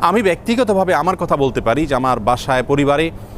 আমি ব্যক্তিগতভাবে আমার কথা বলতে পারি যে আমার বাসায় পরিবারে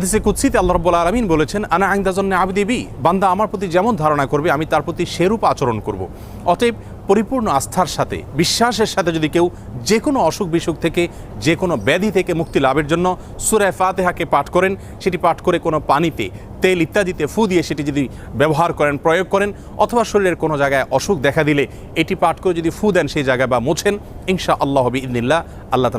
হাদিসে কুৎসিতে আল্লাহ রব্বুল আলমিন বলেছেন, আনা আইন্দাজন্য আবদিবি বান্দা আমার প্রতি যেমন ধারণা করবে, আমি তার প্রতি সেরূপ আচরণ করব। অতএব পরিপূর্ণ আস্থার সাথে, বিশ্বাসের সাথে যদি কেউ যে কোনো অসুখ বিসুখ থেকে যে কোনো ব্যাধি থেকে মুক্তি লাভের জন্য সুরায় ফাতেহাকে পাঠ করেন, সেটি পাঠ করে কোনো পানিতে তেল ইত্যাদিতে ফু দিয়ে সেটি যদি ব্যবহার করেন, প্রয়োগ করেন, অথবা শরীরের কোনো জায়গায় অসুখ দেখা দিলে, এটি পাঠ করে যদি ফু দেন সেই জায়গায় বা মোছেন ইনশা আল্লাহ হবি ইদিল্লা আল্লাহ